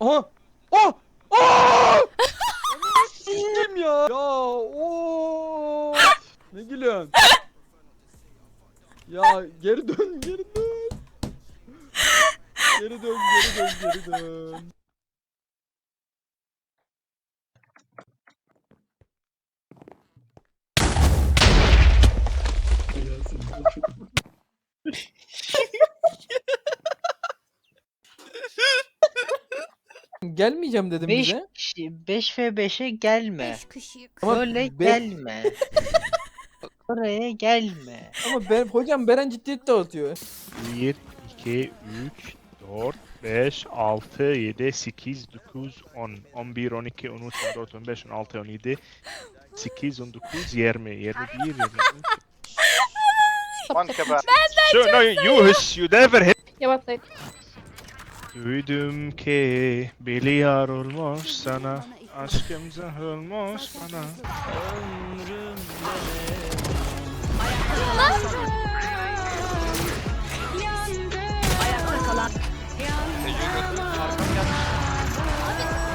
Aha! Oh! Oh! Sikeyim ya. Ya o. Ne gülüyorsun? Ya geri dön, geri dön. Geri dön, geri dön, geri dön. Gelmeyeceğim dedim 5 bize. 5 ve 5'e gelme. Beş kışık. Ama Öyle be- gelme. Oraya gelme. Ama ben hocam Beren ciddiyet dağıtıyor. 1, 2, 3, 4, 5, 6, 7, 8, 9, 10, 11, 12, 13, 14, 15, 16, 17, 8, 19, 20, 21, 22. One kebab. So, no, you, you never hit. Yavaş sayın. Duydum ki bir yar olmuş sana Aşkım zah olmuş bana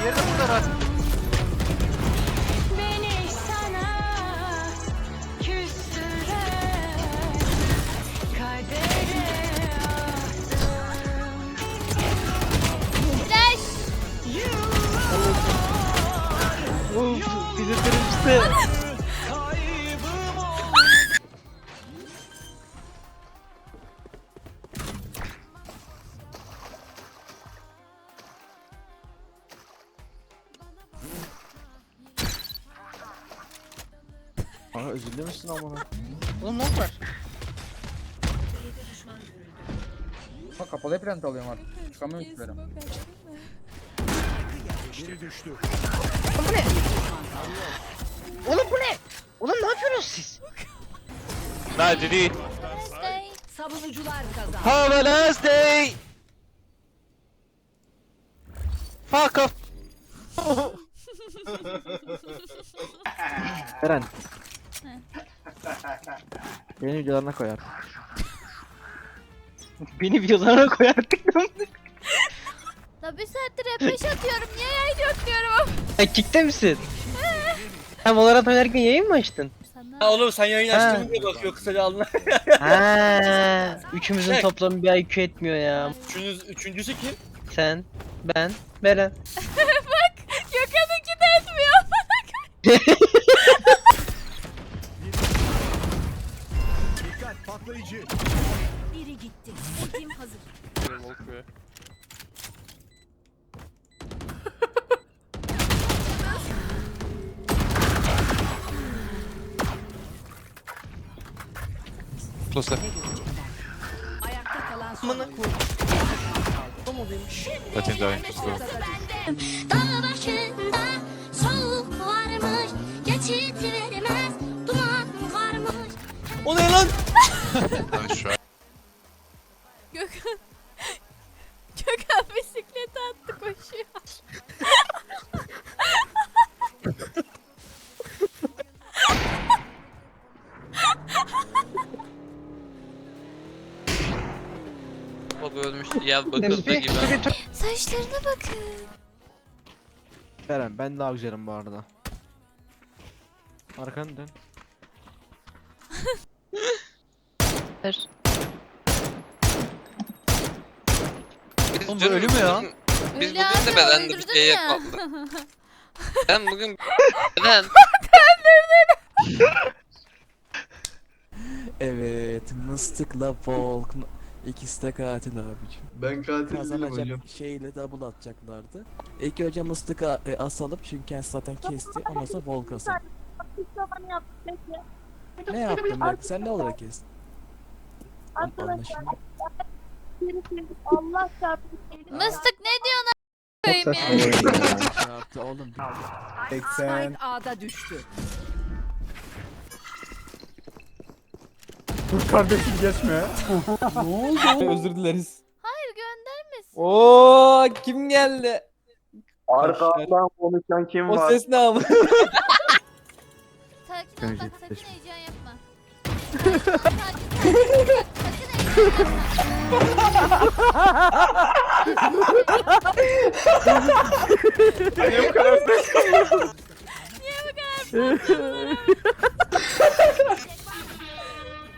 Diğeri de burada Rasim. Bizi kırmıştı. Aa özür misin amına? Oğlum ne var? Bak kapalı plant alıyorum artık. Çıkamıyorum hiçbir yere. Oğlum bu ne? Oğlum ne yapıyorsunuz siz? Hadi değil Stay. Savunucular kazandı. Have a nice day Fuck off Beren. Beni videolarına koyar. Beni videolara koy artık. La bir saattir F5 atıyorum. Niye yayın yok diyorum. Sen kickte misin? Sen Valorant oynarken yayın mı açtın? Sana. Oğlum sen yayın Ha. açtın diye bakıyor kısaca alnına. Ha, üçümüzün toplamı bir IQ etmiyor ya. Üçüncüsü, üçüncüsü kim? Sen, ben, Beren. Gökhan'ınki de etmiyor. Biri gitti. Ultim hazır. Ayakta kalan son oyuncu. Dağ başında soğuk varmış. Geçit vermez. Duman varmış. O ne lan? Gökhan. Baba ölmüş ya bakıldı gibi. Saçlarına bakın. Beren ben daha güzelim bu arada. Arkanı dön. Ver. Biz Oğlum bu dün- ölü mü ya? Biz Öyle bugün abi, de bedende bir öldürdün şey ya. yapmadık. Ben bugün beden Evet, Mıstık'la Volk ikisi de katil abicim. Ben katil Kazanacak şeyle double atacaklardı. İlk önce Mıstık'ı e, asalım çünkü kendisi zaten kesti. Ondan sonra Volk asalım. Ne yaptın Berk? Sen ne olarak kestin? An- Anlaşıldı. Mıstık ne diyorsun a- koyayım ya? Ne yaptı oğlum? Spike A'da düştü. Dur kardeşim geçme. Özür dileriz. Hayır göndermesin. Oo kim geldi? Arkadan konuşan kim O ses ne ama? Sakin ol bak sakın heyecan yapma. Sakin, sakin, sakin, sakın heyecan yapma.